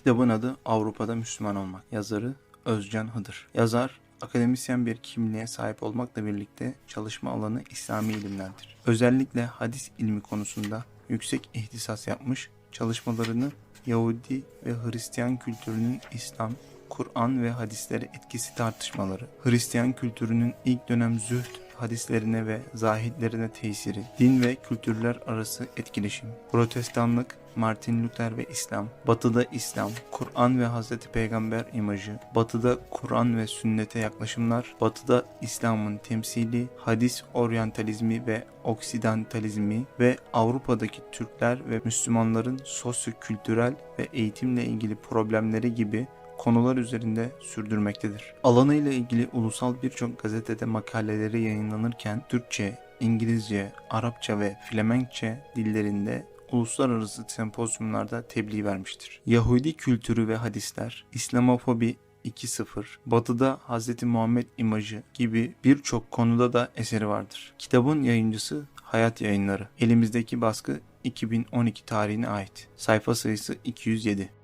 Kitabın adı Avrupa'da Müslüman Olmak. Yazarı Özcan Hıdır. Yazar akademisyen bir kimliğe sahip olmakla birlikte çalışma alanı İslami ilimlerdir. Özellikle hadis ilmi konusunda yüksek ihtisas yapmış, çalışmalarını Yahudi ve Hristiyan kültürünün İslam, Kur'an ve hadislere etkisi tartışmaları, Hristiyan kültürünün ilk dönem zühd hadislerine ve zahitlerine tesiri, din ve kültürler arası etkileşim, protestanlık, Martin Luther ve İslam, batıda İslam, Kur'an ve Hazreti Peygamber imajı, batıda Kur'an ve sünnete yaklaşımlar, batıda İslam'ın temsili, hadis oryantalizmi ve oksidantalizmi ve Avrupa'daki Türkler ve Müslümanların sosyo-kültürel ve eğitimle ilgili problemleri gibi konular üzerinde sürdürmektedir. Alanıyla ilgili ulusal birçok gazetede makaleleri yayınlanırken Türkçe, İngilizce, Arapça ve Flemenkçe dillerinde uluslararası sempozyumlarda tebliğ vermiştir. Yahudi kültürü ve hadisler, İslamofobi 2.0, Batı'da Hz. Muhammed imajı gibi birçok konuda da eseri vardır. Kitabın yayıncısı Hayat Yayınları. Elimizdeki baskı 2012 tarihine ait. Sayfa sayısı 207.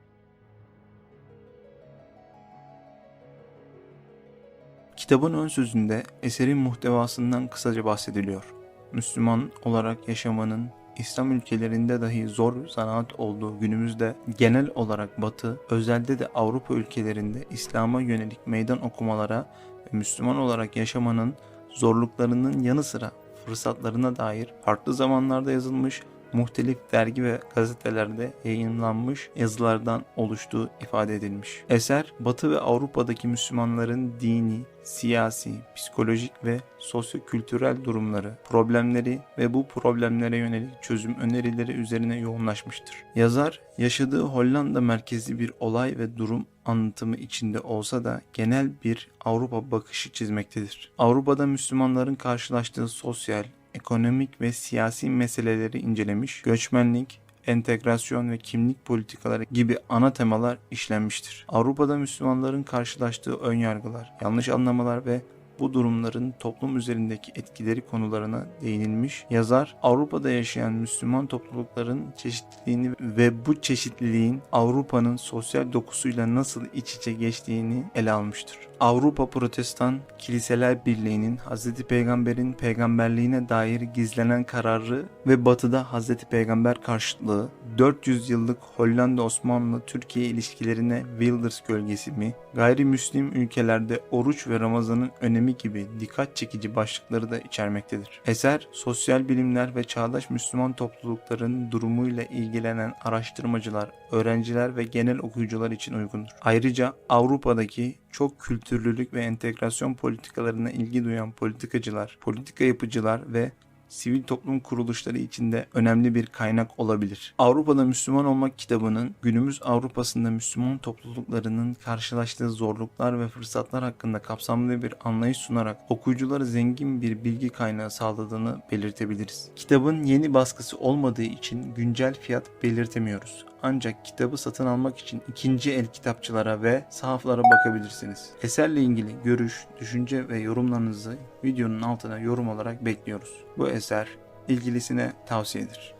Kitabın ön sözünde eserin muhtevasından kısaca bahsediliyor. Müslüman olarak yaşamanın İslam ülkelerinde dahi zor zanaat olduğu günümüzde genel olarak Batı, özelde de Avrupa ülkelerinde İslam'a yönelik meydan okumalara ve Müslüman olarak yaşamanın zorluklarının yanı sıra fırsatlarına dair farklı zamanlarda yazılmış muhtelif dergi ve gazetelerde yayınlanmış yazılardan oluştuğu ifade edilmiş. Eser, Batı ve Avrupa'daki Müslümanların dini, siyasi, psikolojik ve sosyo-kültürel durumları, problemleri ve bu problemlere yönelik çözüm önerileri üzerine yoğunlaşmıştır. Yazar, yaşadığı Hollanda merkezli bir olay ve durum anlatımı içinde olsa da genel bir Avrupa bakışı çizmektedir. Avrupa'da Müslümanların karşılaştığı sosyal, ekonomik ve siyasi meseleleri incelemiş, göçmenlik, entegrasyon ve kimlik politikaları gibi ana temalar işlenmiştir. Avrupa'da Müslümanların karşılaştığı önyargılar, yanlış anlamalar ve bu durumların toplum üzerindeki etkileri konularına değinilmiş. Yazar Avrupa'da yaşayan Müslüman toplulukların çeşitliliğini ve bu çeşitliliğin Avrupa'nın sosyal dokusuyla nasıl iç içe geçtiğini ele almıştır. Avrupa Protestan Kiliseler Birliği'nin Hz. Peygamber'in peygamberliğine dair gizlenen kararı ve batıda Hz. Peygamber karşıtlığı, 400 yıllık Hollanda-Osmanlı-Türkiye ilişkilerine Wilders gölgesi mi, gayrimüslim ülkelerde oruç ve Ramazan'ın önemi gibi dikkat çekici başlıkları da içermektedir. Eser, sosyal bilimler ve çağdaş Müslüman toplulukların durumuyla ilgilenen araştırmacılar, öğrenciler ve genel okuyucular için uygundur. Ayrıca Avrupa'daki çok kültürlülük ve entegrasyon politikalarına ilgi duyan politikacılar, politika yapıcılar ve sivil toplum kuruluşları içinde önemli bir kaynak olabilir. Avrupa'da Müslüman olmak kitabının günümüz Avrupa'sında Müslüman topluluklarının karşılaştığı zorluklar ve fırsatlar hakkında kapsamlı bir anlayış sunarak okuyuculara zengin bir bilgi kaynağı sağladığını belirtebiliriz. Kitabın yeni baskısı olmadığı için güncel fiyat belirtemiyoruz. Ancak kitabı satın almak için ikinci el kitapçılara ve sahaflara bakabilirsiniz. Eserle ilgili görüş, düşünce ve yorumlarınızı videonun altına yorum olarak bekliyoruz. Bu eser ilgilisine tavsiyedir.